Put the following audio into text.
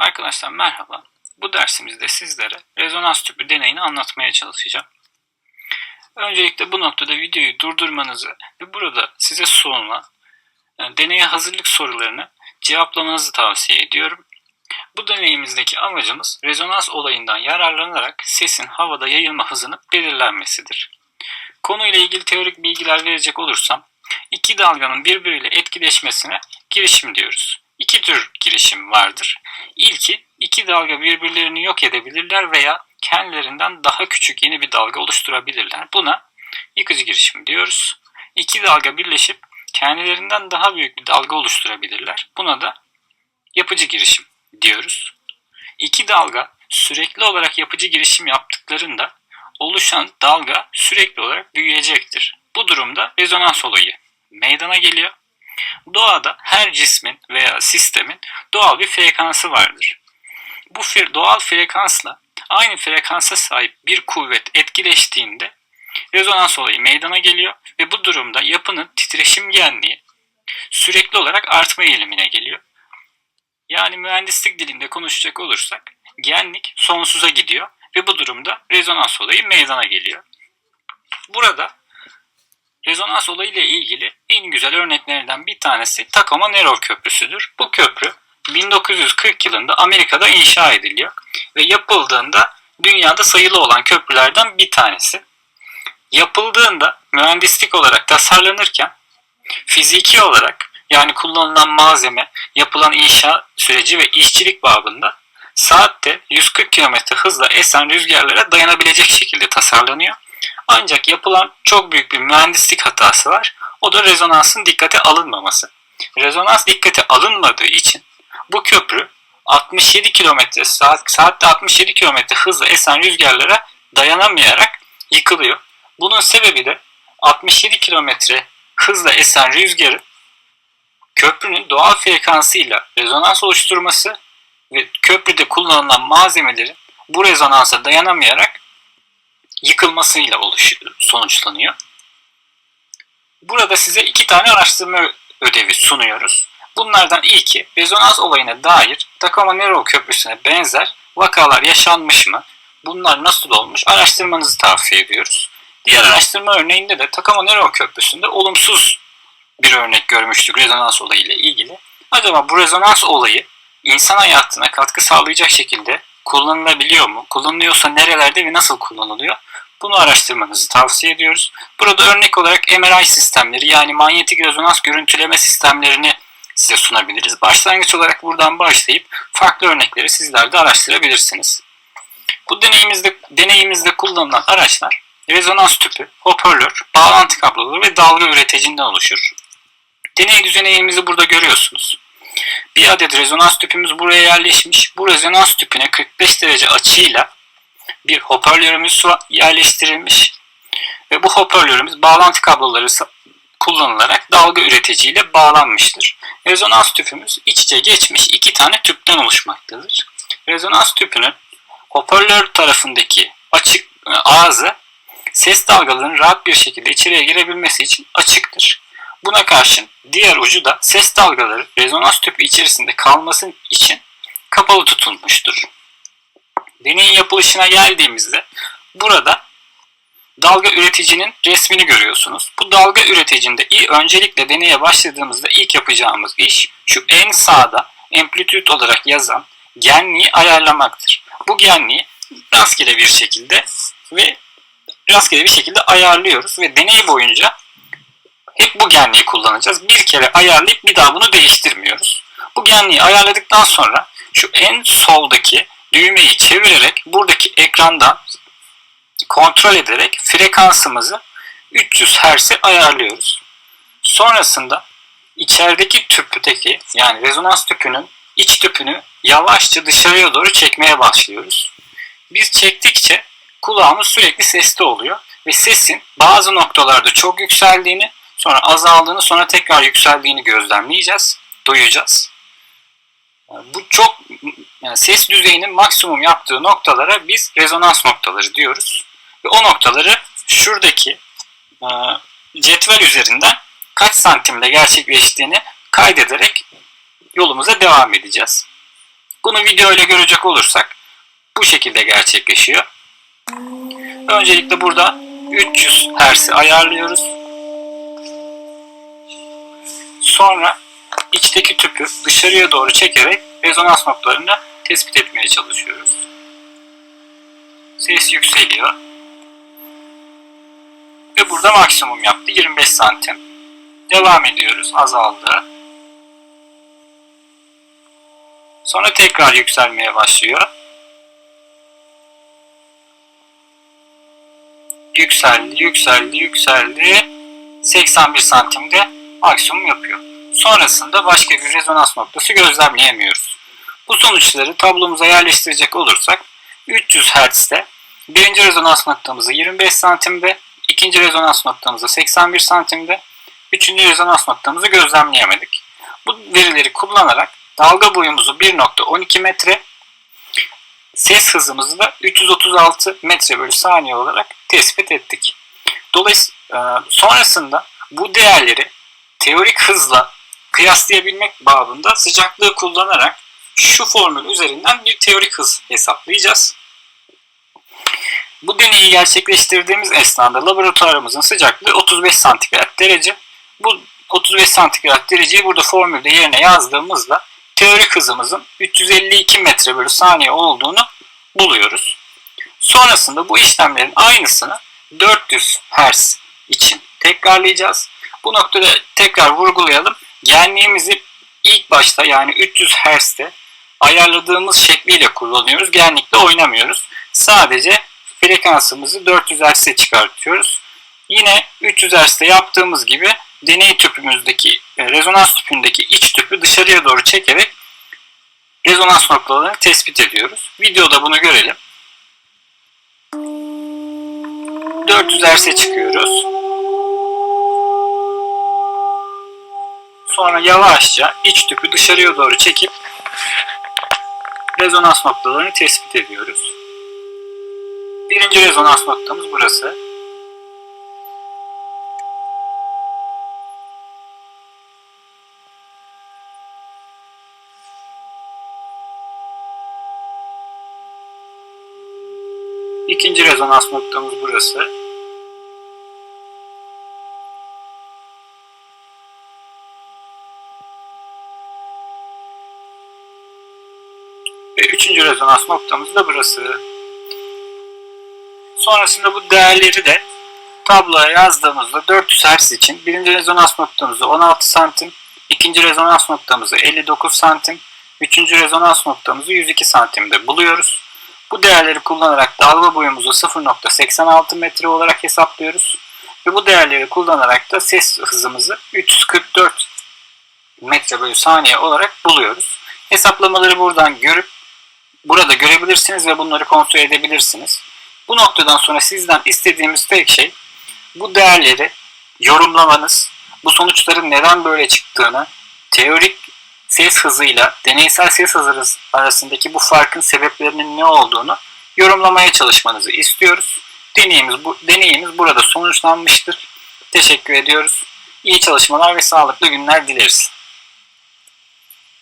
Arkadaşlar merhaba. Bu dersimizde sizlere rezonans tüpü deneyini anlatmaya çalışacağım. Öncelikle bu noktada videoyu durdurmanızı ve burada size sunulan e, deneye hazırlık sorularını cevaplamanızı tavsiye ediyorum. Bu deneyimizdeki amacımız rezonans olayından yararlanarak sesin havada yayılma hızının belirlenmesidir. Konuyla ilgili teorik bilgiler verecek olursam, iki dalganın birbiriyle etkileşmesine girişim diyoruz. İki tür girişim vardır. İlki iki dalga birbirlerini yok edebilirler veya kendilerinden daha küçük yeni bir dalga oluşturabilirler. Buna yıkıcı girişim diyoruz. İki dalga birleşip kendilerinden daha büyük bir dalga oluşturabilirler. Buna da yapıcı girişim diyoruz. İki dalga sürekli olarak yapıcı girişim yaptıklarında oluşan dalga sürekli olarak büyüyecektir. Bu durumda rezonans olayı meydana geliyor. Doğada her cismin veya sistemin doğal bir frekansı vardır. Bu doğal frekansla aynı frekansa sahip bir kuvvet etkileştiğinde rezonans olayı meydana geliyor ve bu durumda yapının titreşim genliği sürekli olarak artma eğilimine geliyor. Yani mühendislik dilinde konuşacak olursak genlik sonsuza gidiyor ve bu durumda rezonans olayı meydana geliyor. Burada rezonans olayı ile ilgili en güzel örneklerinden bir tanesi Tacoma Narrow Köprüsü'dür. Bu köprü 1940 yılında Amerika'da inşa ediliyor ve yapıldığında dünyada sayılı olan köprülerden bir tanesi. Yapıldığında mühendislik olarak tasarlanırken fiziki olarak yani kullanılan malzeme, yapılan inşa süreci ve işçilik babında saatte 140 km hızla esen rüzgarlara dayanabilecek şekilde tasarlanıyor. Ancak yapılan çok büyük bir mühendislik hatası var. O da rezonansın dikkate alınmaması. Rezonans dikkate alınmadığı için bu köprü 67 km saat, saatte 67 km hızla esen rüzgarlara dayanamayarak yıkılıyor. Bunun sebebi de 67 km hızla esen rüzgarın köprünün doğal frekansıyla rezonans oluşturması ve köprüde kullanılan malzemelerin bu rezonansa dayanamayarak yıkılmasıyla oluşuyor, sonuçlanıyor. Burada size iki tane araştırma ödevi sunuyoruz. Bunlardan ilki rezonans olayına dair Tacoma Narrow Köprüsü'ne benzer vakalar yaşanmış mı? Bunlar nasıl olmuş? Araştırmanızı tavsiye ediyoruz. Diğer araştırma örneğinde de Tacoma Narrow Köprüsü'nde olumsuz bir örnek görmüştük rezonans olayı ile ilgili. Acaba bu rezonans olayı insan hayatına katkı sağlayacak şekilde kullanılabiliyor mu? Kullanılıyorsa nerelerde ve nasıl kullanılıyor? Bunu araştırmanızı tavsiye ediyoruz. Burada örnek olarak MRI sistemleri yani manyetik rezonans görüntüleme sistemlerini size sunabiliriz. Başlangıç olarak buradan başlayıp farklı örnekleri sizler de araştırabilirsiniz. Bu deneyimizde, deneyimizde kullanılan araçlar rezonans tüpü, hoparlör, bağlantı kabloları ve dalga üreticinden oluşur. Deney düzeneyimizi burada görüyorsunuz. Bir adet rezonans tüpümüz buraya yerleşmiş. Bu rezonans tüpüne 45 derece açıyla bir hoparlörümüz yerleştirilmiş. Ve bu hoparlörümüz bağlantı kabloları kullanılarak dalga üreticiyle bağlanmıştır. Rezonans tüpümüz iç içe geçmiş iki tane tüpten oluşmaktadır. Rezonans tüpünün hoparlör tarafındaki açık e, ağzı ses dalgalarının rahat bir şekilde içeriye girebilmesi için açıktır. Buna karşın diğer ucu da ses dalgaları rezonans tüpü içerisinde kalması için kapalı tutulmuştur. Deneyin yapılışına geldiğimizde burada dalga üreticinin resmini görüyorsunuz. Bu dalga üreticinde öncelikle deneye başladığımızda ilk yapacağımız iş şu en sağda amplitüt olarak yazan genliği ayarlamaktır. Bu genliği rastgele bir şekilde ve rastgele bir şekilde ayarlıyoruz ve deney boyunca hep bu genliği kullanacağız. Bir kere ayarlayıp bir daha bunu değiştirmiyoruz. Bu genliği ayarladıktan sonra şu en soldaki düğmeyi çevirerek buradaki ekrandan kontrol ederek frekansımızı 300 Hz'e ayarlıyoruz. Sonrasında içerideki tüpteki yani rezonans tüpünün iç tüpünü yavaşça dışarıya doğru çekmeye başlıyoruz. Biz çektikçe kulağımız sürekli sesli oluyor ve sesin bazı noktalarda çok yükseldiğini, sonra azaldığını, sonra tekrar yükseldiğini gözlemleyeceğiz, duyacağız. Bu çok yani ses düzeyinin maksimum yaptığı noktalara biz rezonans noktaları diyoruz. Ve o noktaları şuradaki e, cetvel üzerinden kaç santimde gerçekleştiğini kaydederek yolumuza devam edeceğiz. Bunu video ile görecek olursak bu şekilde gerçekleşiyor. Öncelikle burada 300 Hz'i ayarlıyoruz. Sonra içteki tüpü dışarıya doğru çekerek rezonans noktalarını tespit etmeye çalışıyoruz. Ses yükseliyor. Ve burada maksimum yaptı 25 santim. Devam ediyoruz azaldı. Sonra tekrar yükselmeye başlıyor. Yükseldi, yükseldi, yükseldi. 81 santimde maksimum yapıyor. Sonrasında başka bir rezonans noktası gözlemleyemiyoruz. Bu sonuçları tablomuza yerleştirecek olursak 300 Hz'de birinci rezonans noktamızı 25 santimde, ikinci rezonans noktamızı 81 santimde, üçüncü rezonans noktamızı gözlemleyemedik. Bu verileri kullanarak dalga boyumuzu 1.12 metre, ses hızımızı da 336 metre bölü saniye olarak tespit ettik. Dolayısıyla sonrasında bu değerleri teorik hızla kıyaslayabilmek babında sıcaklığı kullanarak şu formül üzerinden bir teorik hız hesaplayacağız. Bu deneyi gerçekleştirdiğimiz esnada laboratuvarımızın sıcaklığı 35 santigrat derece. Bu 35 santigrat dereceyi burada formülde yerine yazdığımızda teorik hızımızın 352 metre bölü saniye olduğunu buluyoruz. Sonrasında bu işlemlerin aynısını 400 Hz için tekrarlayacağız. Bu noktada tekrar vurgulayalım. Genliğimizi ilk başta yani 300 Hz'de ayarladığımız şekliyle kullanıyoruz. Genlikle oynamıyoruz. Sadece frekansımızı 400 Hz'e çıkartıyoruz. Yine 300 Hz'de yaptığımız gibi deney tüpümüzdeki e, rezonans tüpündeki iç tüpü dışarıya doğru çekerek rezonans noktalarını tespit ediyoruz. Videoda bunu görelim. 400 Hz'e çıkıyoruz. Sonra yavaşça iç tüpü dışarıya doğru çekip rezonans noktalarını tespit ediyoruz. Birinci rezonans noktamız burası. İkinci rezonans noktamız burası. Ve üçüncü rezonans noktamız da burası. Sonrasında bu değerleri de tabloya yazdığımızda 400 Hz için birinci rezonans noktamızı 16 santim, ikinci rezonans noktamızı 59 santim, üçüncü rezonans noktamızı 102 santimde buluyoruz. Bu değerleri kullanarak dalga boyumuzu 0.86 metre olarak hesaplıyoruz. Ve bu değerleri kullanarak da ses hızımızı 344 metre bölü saniye olarak buluyoruz. Hesaplamaları buradan görüp burada görebilirsiniz ve bunları kontrol edebilirsiniz. Bu noktadan sonra sizden istediğimiz tek şey bu değerleri yorumlamanız, bu sonuçların neden böyle çıktığını, teorik ses hızıyla deneysel ses hızı arasındaki bu farkın sebeplerinin ne olduğunu yorumlamaya çalışmanızı istiyoruz. Deneyimiz, bu, deneyimiz burada sonuçlanmıştır. Teşekkür ediyoruz. İyi çalışmalar ve sağlıklı günler dileriz.